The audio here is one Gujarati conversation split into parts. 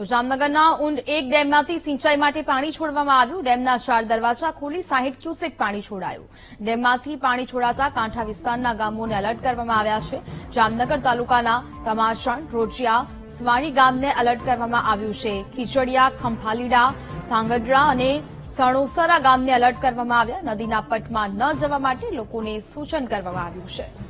તો જામનગરના ઊંડ એક ડેમમાંથી સિંચાઈ માટે પાણી છોડવામાં આવ્યું. ડેમના ચાર દરવાજા ખોલી સાહીઠ ક્યુસેક પાણી છોડાયું. ડેમમાંથી પાણી છોડાતા કાંઠા વિસ્તારના ગામોને એલર્ટ કરવામાં આવ્યા છે. જામનગર તાલુકાના તમાસણ રોજિયા, સ્વાણી ગામને એલર્ટ કરવામાં આવ્યું છે. ખીચડિયા, ખંભાલીડા, ધાંગધ્રા અને સણોસરા ગામને એલર્ટ કરવામાં આવ્યા. નદીના પટમાં ન જવા માટે લોકોને સૂચન કરવામાં આવ્યું છે.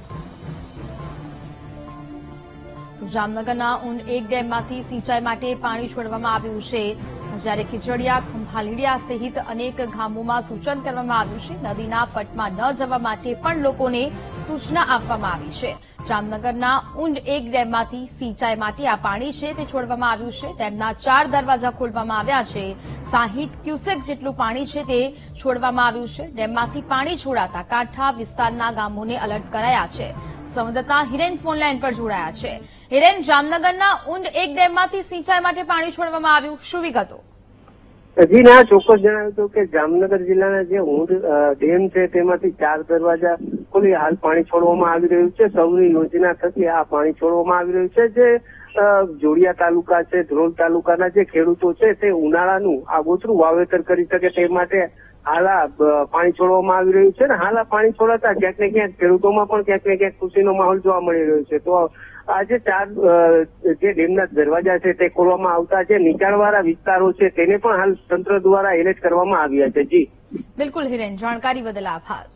જામનગરના ઊંડ એક ડેમમાંથી સિંચાઈ માટે પાણી છોડવામાં આવ્યું છે. જ્યારે ખીચડિયા, ખંભાલીડિયા સહિત અનેક ગામોમાં સૂચન કરવામાં આવ્યું છે. નદીના પટમાં ન જવા માટે પણ લોકોને સૂચના આપવામાં આવી છે. જામનગરના ઊંડ એક ડેમમાંથી સિંચાઈ માટે આ પાણી છે તે છોડવામાં આવ્યું છે. ડેમના ચાર દરવાજા ખોલવામાં આવ્યા છે. સાહીઠ ક્યુસેક જેટલું પાણી છે તે છોડવામાં આવ્યું છે. ડેમમાંથી પાણી છોડાતા કાંઠા વિસ્તારના ગામોને અલર્ટ કરાયા છે. સંવાદદાતા હિરેન ફોનલાઈન પર જોડાયા છે. હિરેન, જામનગરના ઊંડ એક ડેમમાંથી સિંચાઈ માટે પાણી છોડવામાં આવ્યું. શું વિગતો? હજી ના, ચોક્કસ જણાવ્યું હતું કે જામનગર જિલ્લાના જે ઊંડ ડેમ છે તેમાંથી ચાર દરવાજા ખોલી હાલ પાણી છોડવામાં આવી રહ્યું છે. સૌની યોજના થકી આ પાણી છોડવામાં આવી રહ્યું છે. જે જોડિયા તાલુકા છે, ધ્રોલ તાલુકાના જે ખેડૂતો છે તે ઉનાળાનું આગોતરું વાવેતર કરી શકે તે માટે હાલ પાણી છોડવામાં આવી રહ્યું છે ને? હાલા, પાણી છોડાતા ક્યાંક ને ક્યાંક ખેડૂતોમાં પણ ક્યાંક ને ક્યાંક ખુશીનો માહોલ જોવા મળી રહ્યો છે. તો આજે ચાર જે ડેમના દરવાજા છે તે ખોલવામાં આવતા જે નીચાણવાળા વિસ્તારો છે તેને પણ હાલ તંત્ર દ્વારા એલર્ટ કરવામાં આવ્યા છે. જી. બિલકુલ હિરેન, જાણકારી બદલ આભાર.